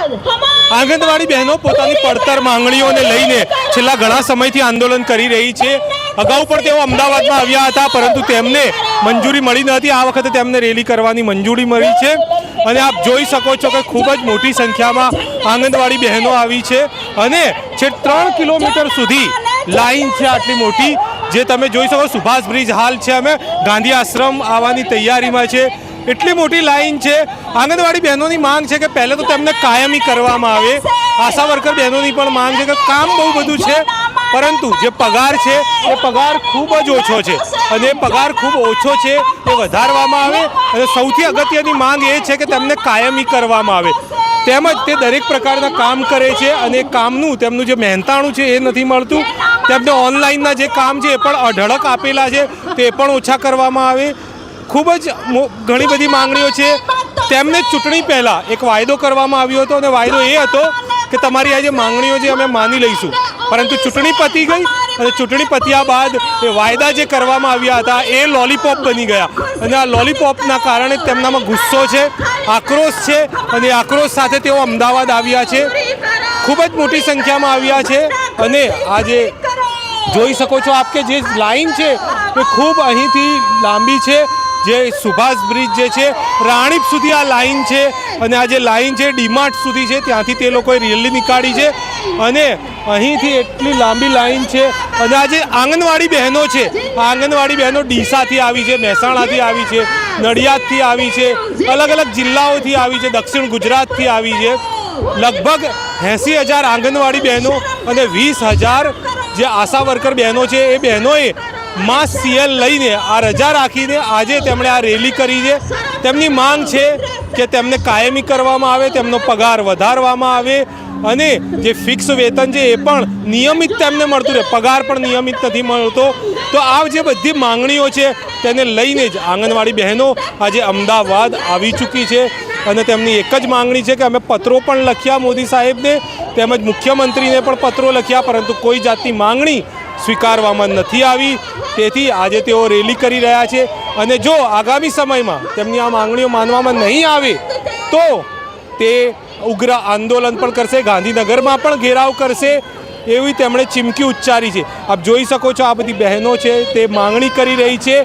આંગણવાડી બહેનો પોતાની પડતર માંગણીઓને લઈને છેલ્લા ઘણા સમયથી આંદોલન કરી રહી છે. અગાઉ પણ તેઓ અમદાવાદમાં આવ્યા હતા પરંતુ તેમને મંજૂરી મળી ન હતી. આ વખતે તેમને રેલી કરવાની મંજૂરી મળી છે. અને આપ જોઈ શકો છો કે ખૂબ જ મોટી સંખ્યામાં આંગણવાડી બહેનો આવી છે. અને છેક ત્રણ કિલોમીટર સુધી લાઈન છે આટલી મોટી જે તમે જોઈ શકો સુભાષ બ્રિજ હાલ છે. અમે ગાંધી આશ્રમ આવવાની તૈયારીમાં છે. એટલી મોટી લાઈન છે. આંગણવાડી બહેનોની માંગ છે કે પહેલાં તો તેમને કાયમી કરવામાં આવે. આશા વર્કર બહેનોની પણ માંગ છે કે કામ બહુ બધું છે. પરંતુ જે પગાર છે, એ પગાર ખૂબ જ ઓછો છે. અને એ પગાર ખૂબ ઓછો છે, એ વધારવામાં આવે. અને સૌથી અગત્યની માંગ એ છે કે તેમને કાયમી કરવામાં આવે. તેમજ તે દરેક પ્રકારના કામ કરે છે અને કામનું, તેમનું જે મહેનતાણું છે એ નથી મળતું. તેમને ઓનલાઈનના જે કામ છે, એ પણ અઢળક આપેલા છે. તે પણ ઓછા કરવામાં આવે. ખૂબ જ ઘણી બધી માંગણીઓ છે. તેમને ચૂંટણી પહેલાં એક વાયદો કરવામાં આવ્યો હતો અને વાયદો એ હતો કે તમારી આ જે માંગણીઓ છે અમે માની લઈશું. પરંતુ ચૂંટણી પતી ગઈ અને ચૂંટણી પત્યા બાદ એ વાયદા જે કરવામાં આવ્યા હતા એ લોલીપોપ બની ગયા. અને આ લોલીપોપના કારણે તેમનામાં ગુસ્સો છે, આક્રોશ છે અને આક્રોશ સાથે તેઓ અમદાવાદ આવ્યા છે. ખૂબ જ મોટી સંખ્યામાં આવ્યા છે અને આજે જોઈ શકો છો આપ કે જે લાઈન છે એ ખૂબ અહીંથી લાંબી છે. જે સુભાષ બ્રિજ જે છે, રાણીપ સુધી આ લાઈન છે અને આ જે લાઈન છે, ડીમાર્ટ સુધી છે, ત્યાંથી તે લોકોએ રેલી નીકાળી છે અને અહીંથી એટલી લાંબી લાઈન છે અને આ જે આંગણવાડી બહેનો છે આંગણવાડી બહેનો ડીસાથી આવી છે, મહેસાણાથી આવી છે, નડિયાદથી આવી છે, અલગ અલગ જિલ્લાઓથી આવી છે, દક્ષિણ ગુજરાતથી આવી છે. લગભગ એંસી હજાર આંગણવાડી બહેનો અને વીસ હજાર જે આશા વર્કર બહેનો છે, એ બહેનોએ માસ સીએલ લઈને આ રજા રાખીને આજે તેમણે આ રેલી કરી છે. તેમની માંગ છે કે તેમને કાયમી કરવામાં આવે, તેમનો પગાર વધારવામાં આવે અને જે ફિક્સ વેતન છે એ પણ નિયમિત તેમને મળતું રહે. પગાર પણ નિયમિત નથી મળતો. તો આ જે બધી માંગણીઓ છે તેને લઈને જ આંગણવાડી બહેનો આજે અમદાવાદ આવી ચૂકી છે અને તેમની એક જ માંગણી છે કે અમે પત્રો પણ લખ્યા મોદી સાહેબને, તેમજ મુખ્યમંત્રીને પણ પત્રો લખ્યા, પરંતુ કોઈ જાતની માંગણી સ્વીકારવામાં નથી આવી. તેથી આજે તેઓ રેલી કરી રહ્યા છે અને જો આગામી સમયમાં તેમની આ માંગણીઓ માનવામાં નહીં આવે, તો તે ઉગ્ર આંદોલન પણ કરશે, ગાંધીનગરમાં પણ ઘેરાવ કરશે એવી તેમણે ચીમકી ઉચ્ચારી છે. આપ જોઈ શકો છો આ બધી બહેનો છે, તે માંગણી કરી રહી છે,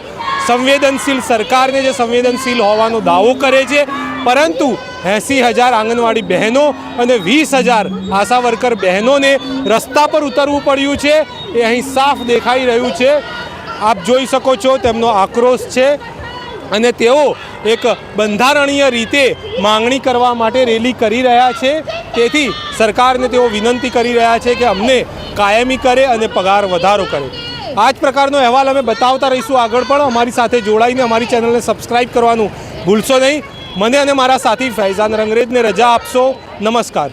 સંવેદનશીલ સરકારને જે સંવેદનશીલ હોવાનો દાવો કરે છે, પરંતુ એંસી હજાર આંગણવાડી બહેનો અને વીસ હજાર આશા વર્કર બહેનોને રસ્તા પર ઉતરવું પડ્યું છે, એ અહીં સાફ દેખાઈ રહ્યું છે. આપ જોઈ શકો છો તેમનો આક્રોશ છે અને તેઓ એક બંધારણીય રીતે માંગણી કરવા માટે રેલી કરી રહ્યા છે. તેથી સરકારને તેઓ વિનંતી કરી રહ્યા છે કે અમને કાયમી કરે અને પગાર વધારો કરે. આ જ પ્રકારનો અહેવાલ અમે બતાવતા રહીશું આગળ પણ. અમારી સાથે જોડાઈને અમારી ચેનલને સબસ્ક્રાઈબ કરવાનું ભૂલશો નહીં. મને અને મારા સાથી ફૈઝાન રંગરેજને રજા આપશો. નમસ્કાર.